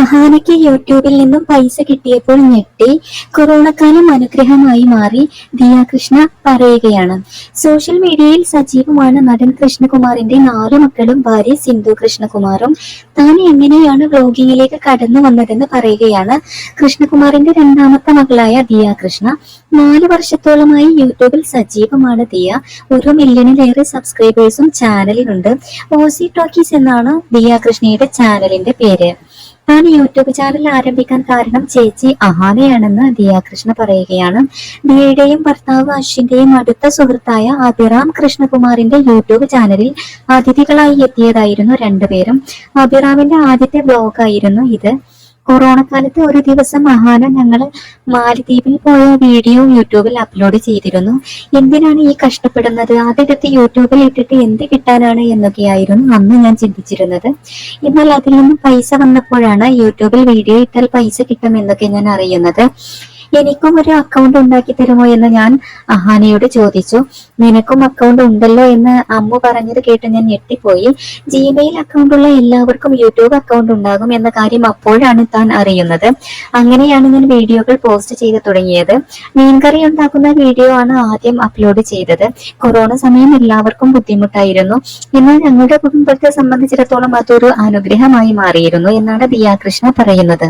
അഹാനയ്ക്ക് യൂട്യൂബിൽ നിന്നും പൈസ കിട്ടിയപ്പോൾ ഞെട്ടി. കൊറോണക്കാലം അനുഗ്രഹമായി മാറി ദിയാകൃഷ്ണ പറയുകയാണ്. സോഷ്യൽ മീഡിയയിൽ സജീവമാണ് നടൻ കൃഷ്ണകുമാറിന്റെ നാല് മക്കളും ഭാര്യ സിന്ധു കൃഷ്ണകുമാറും. താൻ എങ്ങനെയാണ് വ്ലോഗിങ്ങിലേക്ക് കടന്നു വന്നതെന്ന് പറയുകയാണ് കൃഷ്ണകുമാറിന്റെ രണ്ടാമത്തെ മകളായ ദിയാകൃഷ്ണ. നാല് വർഷത്തോളമായി യൂട്യൂബിൽ സജീവമാണ് ദിയ. ഒരു മില്യണിലേറെ സബ്സ്ക്രൈബേഴ്സും ചാനലിലുണ്ട്. ഓസി ടോക്കീസ് എന്നാണ് ദിയാകൃഷ്ണയുടെ ചാനലിന്റെ പേര്. താൻ യൂട്യൂബ് ചാനൽ ആരംഭിക്കാൻ കാരണം ചേച്ചി അഹാനയാണെന്ന് ദിയാകൃഷ്ണ പറയുകയാണ്. ദിയയുടെയും ഭർത്താവ് അശ്വിന്റെയും അടുത്ത സുഹൃത്തായ അഭിറാം കൃഷ്ണകുമാറിന്റെ യൂട്യൂബ് ചാനലിൽ അതിഥികളായി എത്തിയതായിരുന്നു രണ്ടുപേരും. അഭിറാമിന്റെ ആദ്യത്തെ ബ്ലോഗായിരുന്നു ഇത്. കൊറോണ കാലത്ത് ഒരു ദിവസം മഹാന ഞങ്ങൾ മാലിദ്വീപിൽ പോയ വീഡിയോ യൂട്യൂബിൽ അപ്ലോഡ് ചെയ്തിരുന്നു. എന്തിനാണ് ഈ കഷ്ടപ്പെടുന്നത്? അതെടുത്ത് യൂട്യൂബിൽ ഇട്ടിട്ട് എന്ത് കിട്ടാനാണ് എന്നൊക്കെയായിരുന്നു അന്ന് ഞാൻ ചിന്തിച്ചിരുന്നത്. എന്നാൽ അതിൽ നിന്നും പൈസ വന്നപ്പോഴാണ് യൂട്യൂബിൽ വീഡിയോ ഇട്ടാൽ പൈസ കിട്ടും എന്നൊക്കെ ഞാൻ അറിയുന്നത്. എനിക്കും ഒരു അക്കൗണ്ട് ഉണ്ടാക്കി തരുമോ എന്ന് ഞാൻ അഹാനയോട് ചോദിച്ചു. നിനക്കും അക്കൗണ്ട് ഉണ്ടല്ലോ എന്ന് അമ്മ പറഞ്ഞത് കേട്ട് ഞാൻ ഞെട്ടിപ്പോയി. ജിമെയിൽ അക്കൗണ്ടുള്ള എല്ലാവർക്കും യൂട്യൂബ് അക്കൗണ്ട് ഉണ്ടാകും എന്ന കാര്യം അപ്പോഴാണ് താൻ അറിയുന്നത്. അങ്ങനെയാണ് ഞാൻ വീഡിയോകൾ പോസ്റ്റ് ചെയ്ത് തുടങ്ങിയത്. മീൻകറി ഉണ്ടാക്കുന്ന വീഡിയോ ആണ് ആദ്യം അപ്ലോഡ് ചെയ്തത്. കൊറോണ സമയം എല്ലാവർക്കും ബുദ്ധിമുട്ടായിരുന്നു. എന്നാൽ ഞങ്ങളുടെ കുടുംബത്തെ സംബന്ധിച്ചിടത്തോളം അതൊരു അനുഗ്രഹമായി മാറിയിരുന്നു എന്നാണ് ദിയാകൃഷ്ണ പറയുന്നത്.